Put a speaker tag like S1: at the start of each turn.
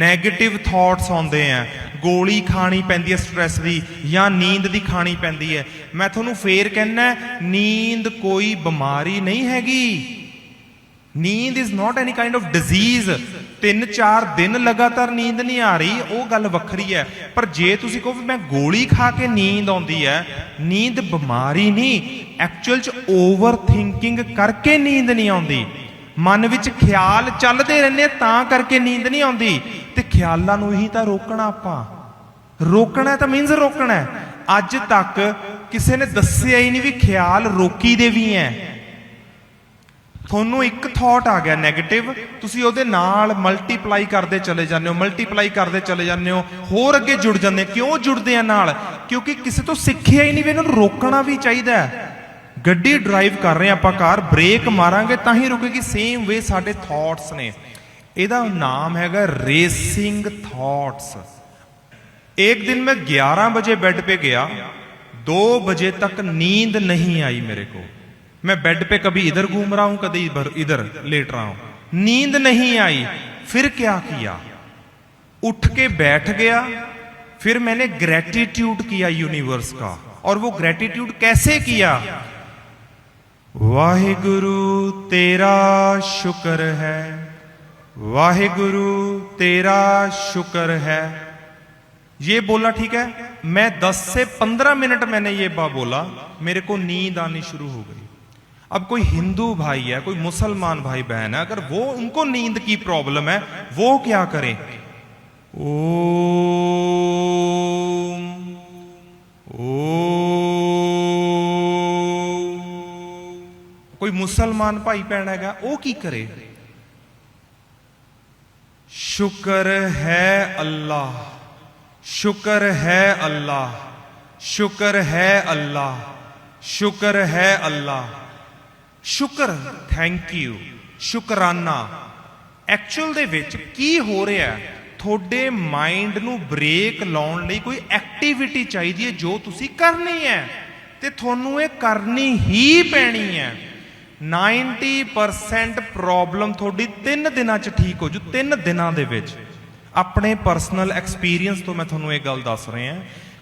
S1: Negative thoughts ਆਉਂਦੇ ਆ। ਗੋਲੀ ਖਾਣੀ ਪੈਂਦੀ ਹੈ ਸਟ੍ਰੈਸ ਦੀ ਜਾਂ ਨੀਂਦ ਦੀ ਖਾਣੀ ਪੈਂਦੀ ਹੈ ਮੈਂ ਤੁਹਾਨੂੰ ਫੇਰ ਕਹਿਣਾ ਨੀਂਦ ਕੋਈ ਬਿਮਾਰੀ ਨਹੀਂ ਹੈਗੀ। ਨੀਂਦ is not any kind of disease ਤਿੰਨ ਚਾਰ ਦਿਨ ਲਗਾਤਾਰ ਨੀਂਦ ਨਹੀਂ ਆ ਰਹੀ, ਉਹ ਗੱਲ ਵੱਖਰੀ ਹੈ ਪਰ ਜੇ ਤੁਸੀਂ ਕਹੋ ਮੈਂ ਗੋਲੀ ਖਾ ਕੇ ਨੀਂਦ ਆਉਂਦੀ ਹੈ ਨੀਂਦ ਬਿਮਾਰੀ ਨਹੀਂ। ਐਕਚੁਅਲ ਚ ਓਵਰ ਥਿੰਕਿੰਗ ਕਰਕੇ ਨੀਂਦ ਨਹੀਂ ਆਉਂਦੀ। ਮਨ ਵਿੱਚ ਖਿਆਲ ਚੱਲਦੇ ਰਹਿੰਦੇ ਤਾਂ ਕਰਕੇ ਨੀਂਦ ਨਹੀਂ ਆਉਂਦੀ। ਤੇ ਖਿਆਲਾਂ ਨੂੰ ਹੀ ਤਾਂ ਰੋਕਣਾ ਆਪਾਂ। ਰੋਕਣਾ ਤਾਂ ਮੀਨਸ ਰੋਕਣਾ ਅੱਜ ਤੱਕ ਕਿਸੇ ਨੇ ਦੱਸਿਆ ਹੀ ਨਹੀਂ ਵੀ ਖਿਆਲ ਰੋਕੀ ਦੇ ਵੀ ਐ ਤੁਹਾਨੂੰ ਇੱਕ ਥਾਟ ਆ ਗਿਆ 네ਗੇਟਿਵ ਤੁਸੀਂ ਉਹਦੇ ਨਾਲ ਮਲਟੀਪਲਾਈ ਕਰਦੇ ਚਲੇ ਜਾਂਦੇ ਹੋ ਮਲਟੀਪਲਾਈ ਕਰਦੇ ਚਲੇ ਜਾਂਦੇ ਹੋ, ਹੋਰ ਅੱਗੇ ਜੁੜ ਜਾਂਦੇ ਕਿਉਂ ਜੁੜਦੇ ਆ ਨਾਲ? ਕਿਉਂਕਿ ਕਿਸੇ ਤੋਂ ਸਿੱਖਿਆ ਹੀ ਨਹੀਂ ਵੀ ਇਹਨਾਂ ਨੂੰ ਰੋਕਣਾ ਵੀ ਚਾਹੀਦਾ ਹੈ। ਗੱਡੀ ਡਰਾਈਵ ਕਰ ਰਹੇ ਹਾਂ ਆਪਾਂ ਕਾਰ ਬ੍ਰੇਕ ਮਾਰਾਂਗੇ ਤਾਂ ਹੀ ਰੁਕੇਗੀ ਸੇਮ ਵੇ ਸਾਡੇ ਥਾਟਸ ਨੇ ਇਹਦਾ ਨਾਮ ਹੈਗਾ ਰੇਸਿੰਗ ਥਾਟਸ एक दिन मैं 11 बजे बेड पे गया दो बजे तक नींद नहीं आई मेरे को मैं बेड पे कभी इधर घूम रहा हूं कभी इधर इधर लेट रहा हूं नींद नहीं आई फिर क्या किया उठ के बैठ गया फिर मैंने ग्रेटिट्यूड किया यूनिवर्स का और वो ग्रेटिट्यूड कैसे किया वाहिगुरु, तेरा शुक्र है। वाहिगुरु, तेरा शुक्र है। ये बोला, ठीक है? मैं 10 से 15 मिनट मैंने ये बा बोला, मेरे को नींद आनी शुरू हो गई। अब कोई हिंदू भाई है, कोई मुसलमान भाई बहन है, अगर वो, उनको नींद की प्रॉब्लम है, वो क्या करें? ओम ਕੋਈ ਮੁਸਲਮਾਨ ਭਾਈ ਭੈਣ ਹੈਗਾ, ਉਹ ਕੀ ਕਰੇ? ਸ਼ੁਕਰ ਹੈ ਅੱਲਾ ਸ਼ੁਕਰ ਹੈ ਅੱਲਾ ਸ਼ੁਕਰ ਹੈ ਅੱਲਾ ਸ਼ੁਕਰ ਹੈ ਅੱਲਾ ਸ਼ੁਕਰ ਥੈਂਕ ਯੂ ਸ਼ੁਕਰਾਨਾ। ਐਕਚੁਅਲ ਦੇ ਵਿੱਚ ਕੀ ਹੋ ਰਿਹਾ ਹੈ? ਤੁਹਾਡੇ ਮਾਈਂਡ ਨੂੰ ਬ੍ਰੇਕ ਲਾਉਣ ਲਈ ਕੋਈ ਐਕਟੀਵਿਟੀ ਚਾਹੀਦੀ ਹੈ ਜੋ ਤੁਸੀਂ ਕਰਨੀ ਹੈ। ਤੇ ਤੁਹਾਨੂੰ ਇਹ ਕਰਨੀ ਹੀ ਪੈਣੀ ਹੈ। 90% ਪ੍ਰੋਬਲਮ ਤੁਹਾਡੀ 3 ਦਿਨਾਂ 'ਚ ਠੀਕ ਹੋ ਜੂ 3 ਦਿਨਾਂ ਦੇ ਵਿੱਚ। ਆਪਣੇ ਪਰਸਨਲ ਐਕਸਪੀਰੀਅੰਸ ਤੋਂ ਮੈਂ ਤੁਹਾਨੂੰ ਇਹ ਗੱਲ ਦੱਸ ਰਿਹਾ।